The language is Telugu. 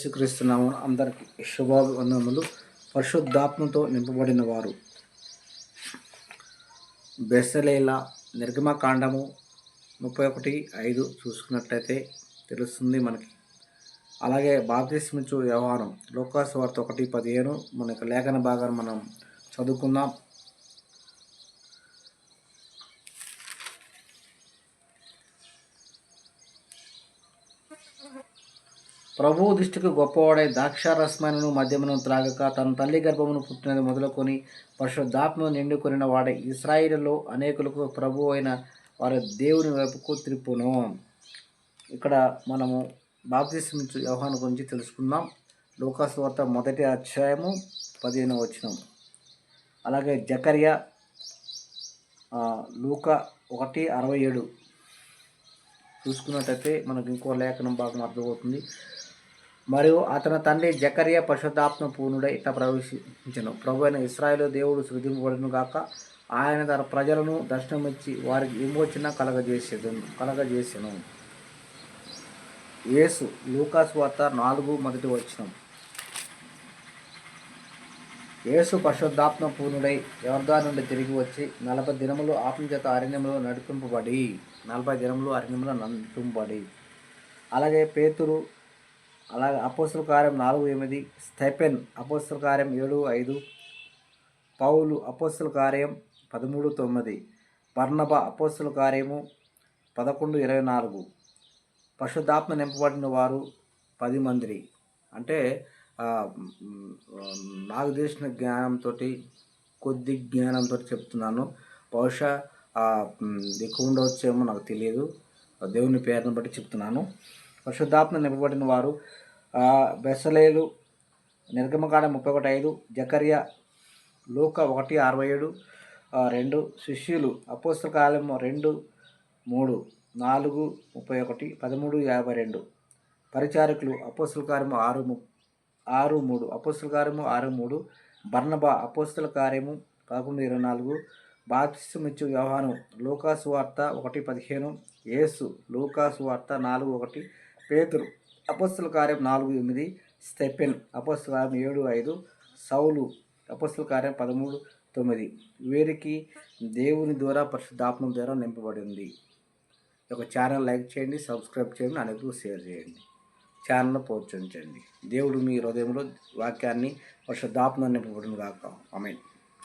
స్వీకరిస్తున్నాము అందరికి శుభాభివందనములు. పరిశుద్ధాత్మతో నింపబడిన వారు. బెసలేల నిర్గమకాండము ముప్పై ఒకటి ఐదు చూసుకున్నట్లయితే తెలుస్తుంది మనకి. అలాగే బాప్తిస్మిచ్చు వ్యవహారం లోకాసు వార్త ఒకటి పదిహేను. మన యొక్క లేఖన భాగాన్ని మనం చదువుకుందాం. ప్రభువు దృష్టికి గొప్పవాడై ద్రాక్షారసమైనను మద్యమును త్రాగక తన తల్లి గర్భమును పుట్టినది మొదలుకొని పరిశుద్ధాత్మను నిండుకొనిన వాడే ఇస్రాయిల్లో అనేకులకు ప్రభు అయిన వారి దేవుని వైపుకు త్రిప్పును ఇక్కడ మనము బాప్తిస్మిచ్చు వ్యవహారం గురించి తెలుసుకుందాం. లోకాసు వార్త మొదటి అధ్యాయము పదిహేను వచనం. అలాగే జకర్య లూక ఒకటి అరవై ఏడు. చూసుకున్నట్టయితే మనకు ఇంకో లేఖనం భాగం అర్థమవుతుంది. మరియు అతని తండ్రి జకర్య పరిశుద్ధాత్మ పూర్ణుడై ఇట్లా ప్రవేశించను. ప్రభు అయిన ఇస్రాయేల్ దేవుడు సృజింపబడును గాక ఆయన తన ప్రజలను దర్శనమిచ్చి వారికి విమోచన కలగజేసేదు కలగజేసెను. యేసు లూకాస్ వార్త నాలుగు మొదటి వచ్చినం యేసు పరిశుద్ధాత్మ పూర్ణుడై యవర్దా నుండి తిరిగి వచ్చి నలభై దినములు ఆత్మచేత అరణ్యంలో నడిపింపబడి నలభై దినములు అరణ్యంలో నడిపింపబడి అలాగే పేతురు అలాగే అపోస్తుల కార్యం నాలుగు ఎనిమిది స్టెపెన్ అపోస్తుల కార్యం ఏడు ఐదు పౌలు అపోస్తుల కార్యం పదమూడు తొమ్మిది పర్ణభ అపోస్తుల కార్యము పదకొండు ఇరవై నాలుగు. పరిశుద్ధాత్మ నింపబడిన వారు పది మంది అంటే నాకు తెలిసిన జ్ఞానంతో కొద్ది జ్ఞానంతో చెప్తున్నాను. బహుశా ఎక్కువ ఉండవచ్చేమో నాకు తెలియదు. దేవుని పేరును బట్టి చెప్తున్నాను. పరిశుద్ధాత్మ నింపబడిన వారు బెసలేలు నిర్గమకాండ ముప్పై ఒకటి ఐదు జకర్య లోక ఒకటి అరవై ఏడు రెండు శిష్యులు అపోస్తల కాలం రెండు మూడు నాలుగు ముప్పై ఒకటి పదమూడు యాభై రెండు పరిచారకులు అపోస్తల కార్యము ఆరు ము ఆరు మూడు అపోస్తల కార్యము ఆరు మూడు బర్ణబా అపోస్తల కార్యము పదకొండు ఇరవై నాలుగు బాప్తిసమిచ్చు వ్యవహారం లూకాసు వార్త ఒకటి పదిహేను ఏసు లూకాసు వార్త నాలుగు ఒకటి పేతురు అపస్సుల కార్యం నాలుగు ఎనిమిది స్టెపెన్ అపోస్తల కార్యం ఏడు ఐదు సౌలు అపస్సుల కార్యం పదమూడు తొమ్మిది. వీరికి దేవుని ద్వారా పరిశుద్ధాత్మం ద్వారా నింపబడింది. ఒక ఛానల్ లైక్ చేయండి సబ్స్క్రైబ్ చేయండి అనేకులు షేర్ చేయండి. ఛానల్ ప్రోత్సహించండి. దేవుడు మీ హృదయంలో వాక్యాన్ని పరిశుద్ధాత్మ నింపబడిన కాక ఆమెన్.